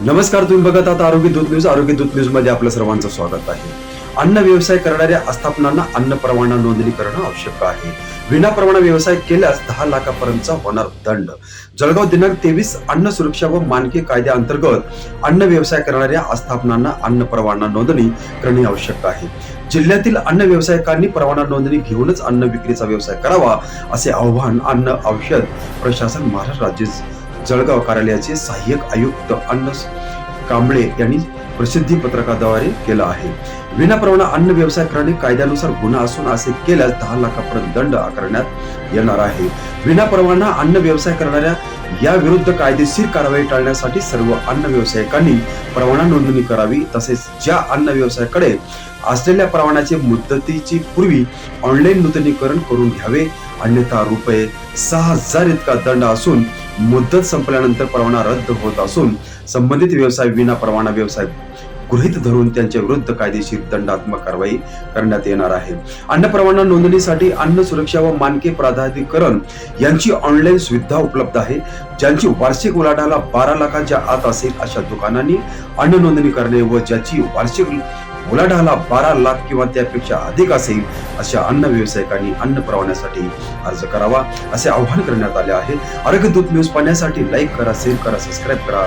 नमस्कार तुम्ही बघत आहात आरोग्य दूत न्यूज. आरोग्य दूत न्यूजमध्ये आपलं सर्वांचं स्वागत आहे. अन्न व्यवसाय करणाऱ्या आस्थापनांना अन्न परवाना नोंदणी करणं आवश्यक आहे. विनाप्रमाणे व्यवसाय केल्यास दहा लाखापर्यंतचा होणार दंड. जळगाव दिनांक तेवीस अन्न सुरक्षा व मानकी कायद्याअंतर्गत अन्न व्यवसाय करणाऱ्या आस्थापनांना अन्न परवाना नोंदणी करणे आवश्यक आहे. जिल्ह्यातील अन्न व्यावसायिकांनी परवाना नोंदणी घेऊनच अन्न विक्रीचा व्यवसाय करावा असे आव्हान अन्न औषध प्रशासन महाराष्ट्र राज्य जळगाव कार्यालयाचे सहाय्यक आयुक्त अन्न कांबळे यांनी प्रसिद्धी पत्रकाद्वारे केलं आहे. विनाप्रमाण अन्न व्यवसाय करणे कायद्यानुसार गुन्हा असून असे केल्यास दहा लाखापर्यंत दंड आकारण्यात येणार आहे. विनाप्रमाणा अन्न व्यवसाय करणाऱ्या या विरुद्ध कायदेशीर कारवाई टाळण्यासाठी सर्व अन्न व्यावसायिकांनी परवाना नोंदणी करावी. तसेच ज्या अन्न व्यवसायाकडे असलेल्या परवान्याचे मुदतीची पूर्वी ऑनलाईन नूतनीकरण करून घ्यावे. अन्यथा रुपये सहा हजार इतका दंड असून मुदत संपल्यानंतर परवाना रद्द होत असून संबंधित व्यवसाय विना परवाना व्यवसाय गृहीत धरून त्यांच्या विरुद्ध कायदेशीर दंडात्मक कारवाई करण्यात येणार आहे. अन्न परवाना नोंदणीसाठी अन्न सुरक्षा व मानके प्राधिकरण यांची ऑनलाईन सुविधा उपलब्ध आहे. ज्यांची वार्षिक उलाढाला बारा लाखांच्या आत असेल अशा दुकानांनी अन्न नोंदणी करणे व ज्याची वार्षिक उलाढाला बारा लाख किंवा त्यापेक्षा अधिक असेल अशा अन्न व्यावसायिकांनी अन्न परवान्यासाठी अर्ज करावा असे आवाहन करण्यात आले आहे. आरोग्य दूत न्यूज पाहण्यासाठी लाईक करा शेअर करा सबस्क्राईब करा.